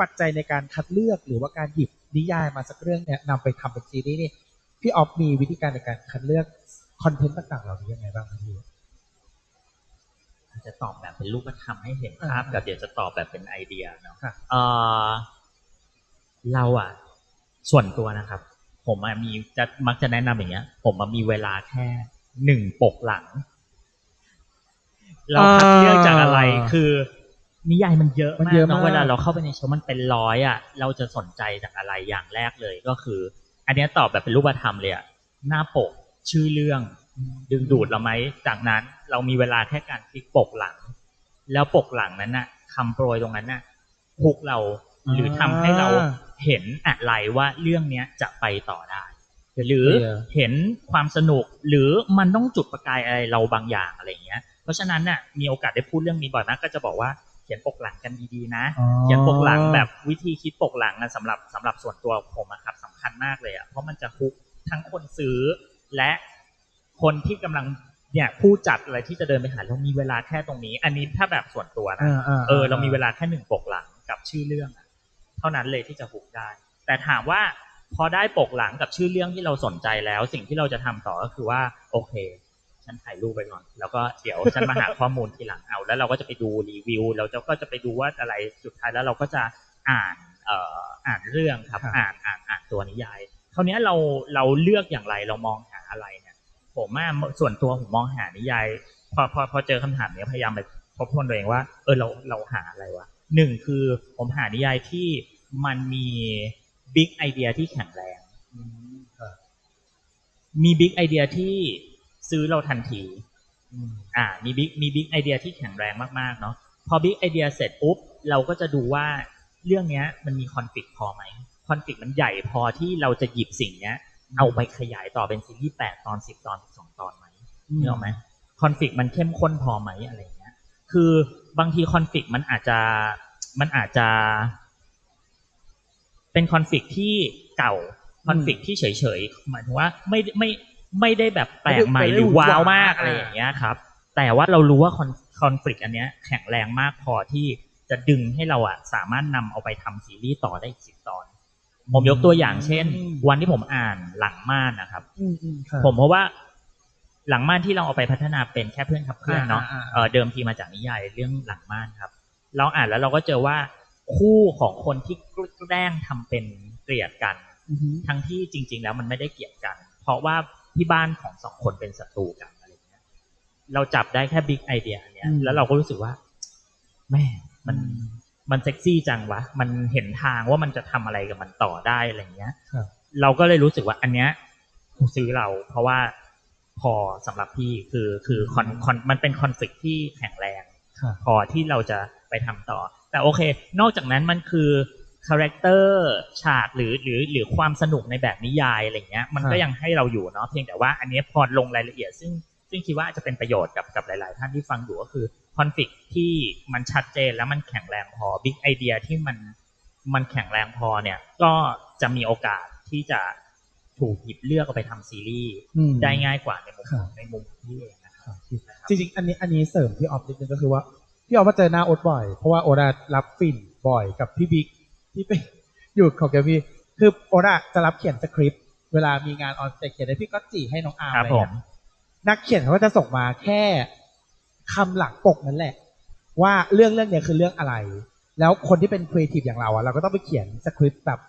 ปัจจัยในการคัดเลือกหรือว่าการหยิบนิยายมาสักเรื่องเนี่ยนำไปทำเป็นซีรีส์นี่พี่ออฟมีวิธีการในการคัดเลือกคอนเทนต์ต่างๆเหล่านี้ยังไงบ้างครับพี่จะตอบแบบเป็นรูปธรรมให้เห็นภาพอ่ากับเดี๋ยวจะตอบแบบเป็นไอเดียเนาะค่ะเออเราอะส่วนตัวนะครับ ผมอะมีจะมักจะแนะนำอย่างเงี้ย ผมอะมีเวลาแค่หนึ่งปกหลัง เราคัดเลือกจากอะไรคือ นิยายมันเยอะมันมากเยอะเนอะมาก เวลาเราเข้าไปในโชว์มันเป็นร้อยอะเราจะสนใจจากอะไรอย่างแรกเลยก็คือ อันเนี้ยตอบแบบเป็นรูปธรรมเลยอะหน้าปกชื่อเรื่อง ดึงดูดเราไหมจากนั้นเรามีเวลาแค่การคลิกปกหลัง แล้วปกหลังนั้นน่ะคำโปรยตรงนั้นน่ะพุกเราหรือทำให้เราเห็นอะไรว่าเรื่องเนี้ยจะไปต่อได้ หรือเออเห็นความสนุกหรือมันต้องจุดประกายอะไรเราบางอย่างอะไรอย่างเงี้ย เพราะฉะนั้นน่ะมีโอกาสได้พูดเรื่องนี้บ่อยมากก็จะบอกว่า เขียนปกหลังกันดีๆนะอ๋อเขียนปกหลังแบบวิธีคิดปกหลังอะสำหรับสำหรับส่วนตัวผมอะครับสำคัญมากเลยอะเพราะมันจะฮุกทั้งคนซื้อ และคนที่กำลังเนี่ยผู้จัดอะไรที่จะเดินไปหาเรามีเวลาแค่ตรงนี้ อันนี้ถ้าแบบส่วนตัวนะเออ เรามีเวลาแค่หนึ่งปกหลังกับชื่อเรื่องอะเท่านั้นเลยที่จะฮุกได้ แต่ถามว่าพอได้ปกหลังกับชื่อเรื่องที่เราสนใจแล้ว สิ่งที่เราจะทำต่อก็คือว่า โอเค ฉันถ่ายรูปไปก่อน แล้วก็เดี๋ยวฉันมาหาข้อมูลทีหลังเอา แล้วเราก็จะไปดูรีวิวเราจะก็จะไปดูว่าอะไรสุดท้ายแล้วเราก็จะอ่านเอ่ออ่านเรื่องครับครับอ่านอ่านอ่านตัวนิยายคราวเนี้ยเราเราเลือกอย่างไรเรามองหาอะไรเนี่ยผมว่าส่วนตัวผมมองหานิยายพอพอพอเจอคำถามเนี้ยพยายามไปทบทวนตัวเองว่า เออเราเราหาอะไรวะหนึ่งคือผมหานิยายที่มันมีบิ๊กไอเดียที่แข็งแรงอืมครับมีบิ๊กไอเดียที่ ซื้อเราทันทีอืมอ่า มีบิ๊กมีบิ๊กไอเดียที่แข็งแรงมากๆเนาะพอบิ๊กไอเดียเสร็จปุ๊บเราก็จะดูว่าเรื่องเนี้ยมันมีคอนฟ lict พอไหมคอนฟ lict มันใหญ่พอที่เราจะหยิบสิ่งเนี้ย เอาไปขยายต่อเป็นซีรีส์แปดตอนสิบตอนสิบสองตอนไหมนึกออกไหมคอนฟ lict มันเข้มข้นพอไหมอะไรเงี้ย คือบางทีคอนฟ lict มันอาจจะมันอาจจะ เป็นคอนฟ lict ที่เก่าคอนฟ lict ที่เฉยๆหมายถึงว่าไม่ไม่ ไม่ได้แบบแปลกใหม่หรือว้าวมากอะไรอย่างเงี้ยครับ แต่ว่าเรารู้ว่าคอนคอนฟ lict อันเนี้ยแข็งแรงมากพอที่จะดึงให้เราอะสามารถนำเอาไปทำซีรีส์ต่อได้อีกสิบตอน ผมยกตัวอย่างเช่น วันที่ผมอ่านหลังม่านนะครับอืมอืมครับผมเพราะว่าหลังม่านที่เราเอาไปพัฒนาเป็นแค่เพื่อนขับเพื่อนเนาะอ่าอ่าอ่าเออเดิมทีมาจากนิยายเรื่องหลังม่านครับ เราอ่านแล้วเราก็เจอว่าคู่ของคนที่แกล้งทำเป็นเกลียดกันอือหือทั้งที่จริง ๆ แล้วมันไม่ได้เกลียดกัน เพราะว่า ที่บ้านของสองคนเป็นศัตรูกันอะไรเงี้ยเราจับได้แค่บิ๊กไอเดียเนี้ยอืมแล้วเราก็รู้สึกว่าแม่มันมันเซ็กซี่จังวะ มันเห็นทางว่ามันจะทำอะไรกับมันต่อได้อะไรเงี้ยครับเราก็เลยรู้สึกว่าอันเนี้ยซื้อเราเพราะว่าพอสำหรับพี่คือคือคอนคอนมันเป็นคอนฟ lict ที่แข็งแรงครับพอที่เราจะไปทำต่อ แต่โอเค นอกจากนั้นมันคือ คาแรคเตอร์ฉากหรือหรือหรือความสนุกในแบบนิยายอะไรเงี้ยมันก็ยังให้เราอยู่เนาะเพียงแต่ว่าอันเนี้ยพอลงรายละเอียด ซึ่งซึ่งคิดว่าจะเป็นประโยชน์กับกับหลาย ๆ ท่านที่ฟังอยู่ก็คือคอนฟ lict ที่มันชัดเจนแล้วมันแข็งแรงพอบิ๊กไอเดียที่มันมันแข็งแรงพอเนี่ย ก็จะมีโอกาสที่จะถูกหยิบเลือกเอาไปทำซีรีส์อืมได้ง่ายกว่าในมุมครับในมุมของพี่เองนะครับจริงๆอันนี้อันนี้เสริมพี่ออฟนิดนึงก็คือว่าพี่ออฟมาเจอหน้าโอ๊ตบ่อยเพราะว่าโอ๊ตอะรับฟินบ่อยกับพี่บิ๊ก ที่ไปอยู่ของแกพี่คือโอ๊ตอะจะรับเขียนสคริปต์เวลามีงานออนสเตจเขียนให้พี่ก็จีให้น้องอาร์มครัอะบไรผเงี้มยนักเขียนเขาก็จะส่งมาแค่คำหลังปกนั่นแหละ ว่าเรื่องเรื่องเนี้ยคือเรื่องอะไร แล้วคนที่เป็นครีเอทีฟอย่างเราอะเราก็ต้องไปเขียนสคริปต์แบบ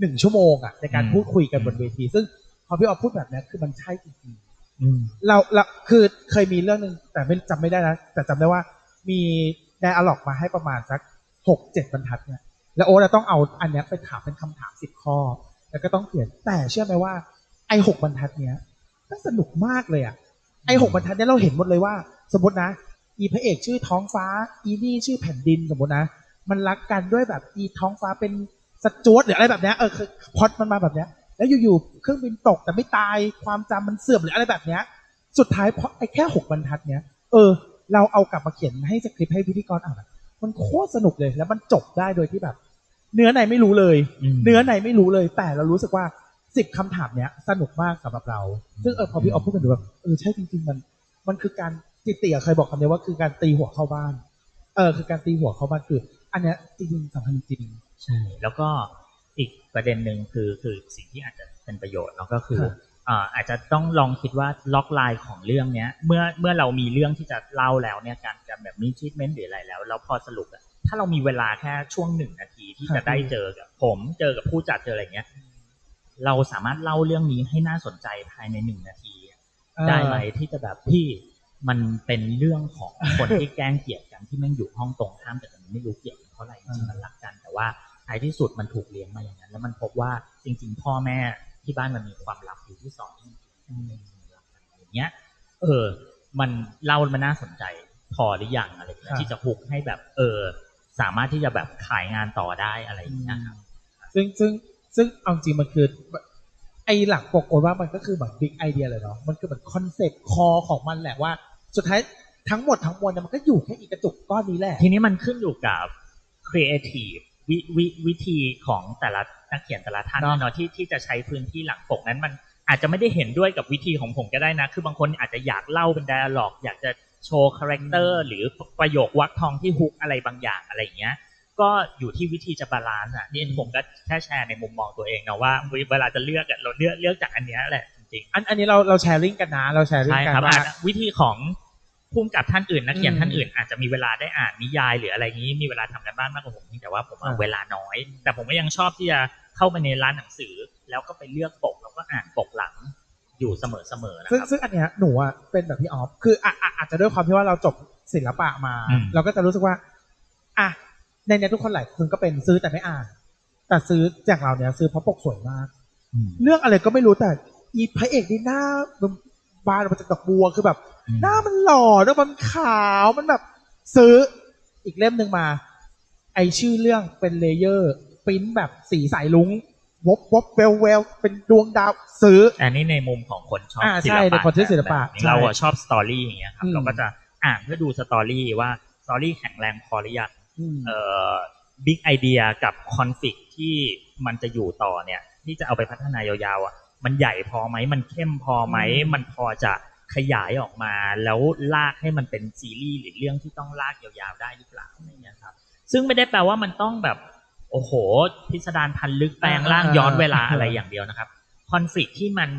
หนึ่งชั่วโมงอะในการอืมพูดคุยกันบนเวที ซึ่งพอพี่ออฟพูดแบบเนี้ยคือมันใช่จริงๆอืมเราเราคือเคยมีเรื่องหนึ่งแต่ไม่จำไม่ได้นะแต่จำได้ว่ามีไดอะล็อกมาให้ประมาณสักหกเจ็ดบรรทัดเนี่ย แล้วโอ๊ตต้องเอาอันนี้ไปถามเป็นคำถามสิบข้อ แล้วก็ต้องเขียนแต่เชื่อไหมว่า ไอ้หกบรรทัดเนี้ยมันสนุกมากเลยอะไอ้หกบรรทัดเนี้ยเราเห็นหมดเลยว่า สมมตินะ อีพระเอกชื่อท้องฟ้า อีนี่ชื่อแผ่นดินสมมตินะ มันรักกันด้วยแบบอีท้องฟ้าเป็นสจวตหรืออะไรแบบเนี้ยเออคือพอดมันมาแบบเนี้ย แล้วอยู่ๆเครื่องบินตกแต่ไม่ตายความจำมันเสื่อมหรืออะไรแบบเนี้ย สุดท้ายเพราะไอ้แค่หกบรรทัดเนี้ยเออ เราเอากลับมาเขียนให้สคริปต์ให้พิธีกรอ่านมันโคตรสนุกเลยแล้วมันจบได้โดยที่แบบ เนื้อในไม่รู้เลยมเนื้อในไม่รู้เลย แต่เรารู้สึกว่าสิบคำถามเนี้ยสนุกมากสำหรับเรา ซึ่งเออพอพี่ออฟพูดกันดูแบบเออใช่จริง ๆ มัน มันคือการจิตเตี่ยเคยบอกคำนี้ว่าคือการตีหัวเข้าบ้าน เออคือการตีหัวเข้าบ้านคือ อันเนี้ยจริงๆสำคัญจริงใช่ แล้วก็อีกประเด็นหนึ่งคือคือสิ่งที่อาจจะเป็นประโยชน์เนาะก็คือครับอ่าอาจจะต้องลองคิดว่าล็อกไลน์ของเรื่องเนี้ย เมื่อเมื่อเรามีเรื่องที่จะเล่าแล้วเนี่ยการการแบบมีชีทเมนต์หรืออะไรแล้วแล้วพอสรุปอะ ถ้าเรามีเวลาแค่ช่วงหนึ่งนาทีที่ครัจะบได้เจอกับผมเจอกับผู้จัดเจออะไรเงี้ย เราสามารถเล่าเรื่องนี้ให้น่าสนใจภายในหนึ่งนาที ได้ไหมที่จะแบบพี่มันเป็นเรื่องของคนที่แกล้งเกลียดกันที่แม่งอยู่ห้องตรงข้ามแต่มันไม่รู้เกลียดกันเพราะอะไรจริงๆมันรักกัน แต่ว่าท้ายที่สุดมันถูกเลี้ยงมาอย่างนั้น แล้วมันพบว่าจริง ๆ พ่อแม่ที่บ้านมันมีความลับอยู่ที่สอนให้มันรักกันอย่างเงี้ย เออ มันเล่ามันน่าสนใจพอหรือยังอะไรอย่างเงี้ครัยบที่จะฮุกให้แบบ เออ สามารถที่จะแบบขายงานต่อได้อะไรอย่างเงี้ยครับซึ่งซึ่งซึ่งเอาจริงมันคือไอหลักปกโอนว่ามันก็คือแบบบิ๊กไอเดียเลยเนาะมันคือเหมือนคอนเซ็ปต์คอของมันแหละว่า สุดท้ายทั้งหมดทั้งมวลเนี่ยมันก็อยู่แค่อีกกระจุกก้อนนี้แหละ ทีนี้มันขึ้นอยู่กับ creative วิวิวิธีของแต่ละนักเขียนแต่ละท่านเนอะเนาะที่ที่จะใช้พื้นที่หลังปกนั้นมันอาจจะไม่ได้เห็นด้วยกับวิธีของผมก็ได้นะ คือบางคนอาจจะอยากเล่าเป็น dialog อยากจะ โชว์คาแรคเตอร์หรือประโยควรรคทองที่ฮุกอะไรบางอย่างอะไรอย่างเงี้ย ก็อยู่ที่วิธีจะบาลานซ์อะนี่ผมก็แค่แชร์ในมุมมองตัวเองนะว่าเวลาจะเลือกอะเราเลือกเลือกจากอันเนี้ยแหละจริงๆอันอันนี้เราเราแชร์ลิงกันนะเราแชร์ลิงใช่กัครับนว่าอาจจะวิธีของพุ่มกับท่านอื่นนักเขียนอืมท่านอื่นอาจจะมีเวลาได้อ่านนิยายหรืออะไรงี้มีเวลาทำกันบ้านมากกว่าผมแต่ว่าผมเอาอ่าเวลาน้อย แต่ผมก็ยังชอบที่จะเข้าไปในร้านหนังสือ แล้วก็ไปเลือกปกแล้วก็อ่านปกหลังอยู่เสมอๆนะซึ่งครับซึ่งอันเนี้ยหนูอะเป็นแบบพี่ออฟคืออะอะ อาจจะด้วยความที่ว่าเราจบศิลปะมาอืมเราก็จะรู้สึกว่า อะในเนี้ยทุกคนหลายคนก็เป็นซื้อแต่ไม่อ่าน แต่ซื้อจากเราเนี้ยซื้อเพราะปกสวยมากอืมเรื่องอะไรก็ไม่รู้แต่ อีพระเอกนี่หน้ามันบานออกมาจากดอกบัวคือแบบ หน้ามันหล่อแล้วมันขาวมันแบบ ซื้ออีกเล่มหนึ่งมา ไอชื่อเรื่องเป็นเลเยอร์ปริ้นแบบสีสายลุง วบวบเวลเวลเป็นดวงดาวซื้อ อันนี้ในมุมของคนชอบอ่าศิใช่ลในปะคนที่ศิลปะแบบนี้ใช่เราอะชอบสตอรี่อย่างเงี้ยครับอืม เราก็จะอ่านเพื่อดูสตอรี่ว่าสตอรี่แข็งแรงพอหรือยังอืม เอ่อบิ๊กไอเดียกับคอนฟ lict ที่มันจะอยู่ต่อเนี่ย ที่จะเอาไปพัฒนายาวๆอะมันใหญ่พอไหมมันเข้มพอไหมอืม มันพอจะขยายออกมาแล้วลากให้มันเป็นซีรีส์หรือเรื่องที่ต้องลากยาวๆได้หรือเปล่าอะไรเงี้ยครับ ซึ่งไม่ได้แปลว่ามันต้องแบบโอ้โห พิสดารพันลึกแปลงร่างอ่าย้อนเวลาอ่าอะไรอย่างเดียวนะครับ คอนฟ lict ที่มัน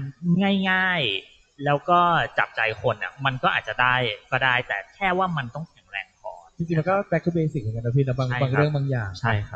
ง่าย ๆ แล้วก็จับใจคนอะ มันก็อาจจะได้ก็ได้แต่แค่ว่ามันต้องแข็งแรงพอจริงๆมันก็ back to basic เหมือนกันนะพี่นะบางใช่บางครับเรื่องบางอย่าง ใช่ครับ